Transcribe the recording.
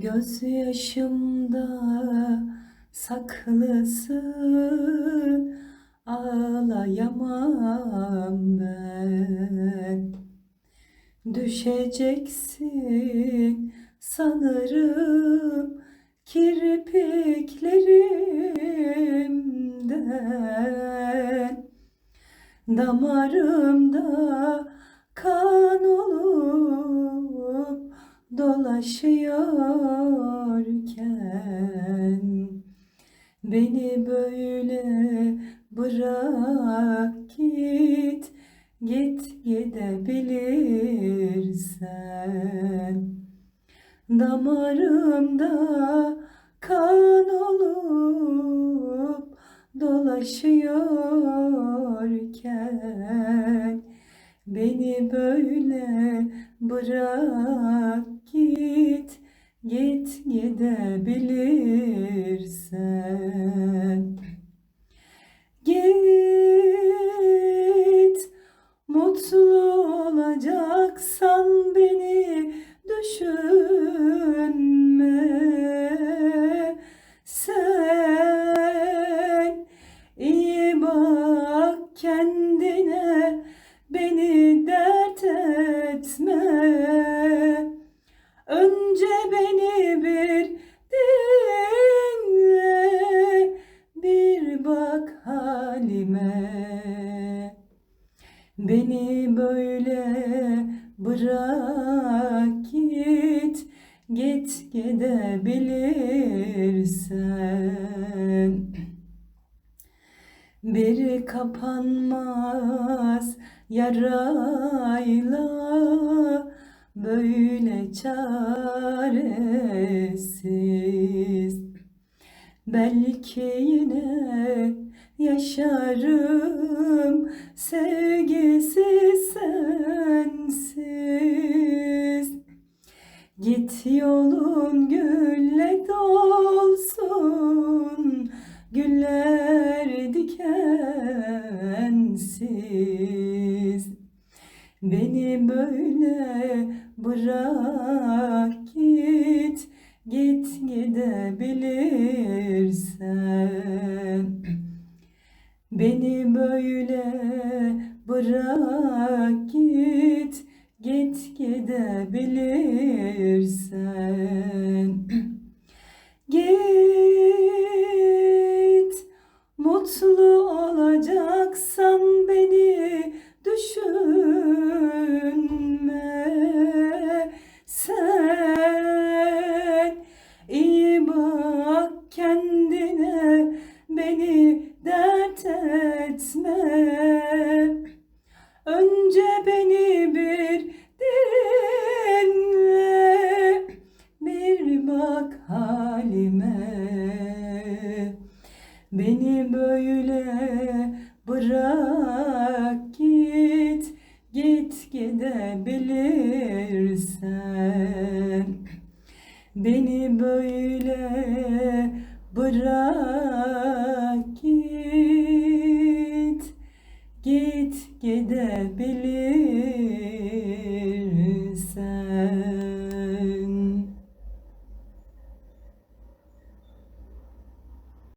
Gözyaşımda saklısın Ağlayamam ben. Düşeceksin sanırım kirpiklerimden. Damarımda kan olup dolaşıyorken Beni böyle bırak git Git gidebilirsen. Damarımda kan olup dolaşıyorken Beni böyle bırak git Git gidebilirsen Git mutlu olacaksan beni düşünme. Sen iyi bak kendine halime. Beni böyle bırak git Git gidebilirsen. Bir kapanmaz yarayla böyle çaresiz. Belki yine yaşarım sevgisiz sensiz. Git yolun gülle dolsun Güller dikensiz. Beni böyle bırak git Git gidebilirsen Beni böyle bırak git Git gidebilirsen. Git mutlu olacaksan beni düşünme. Sen iyi bak kendine beni dert etme. Önce beni bir dinle Bir bak halime. Beni böyle bırak git Git gidebilirsen. Beni böyle bırak gidebilirsen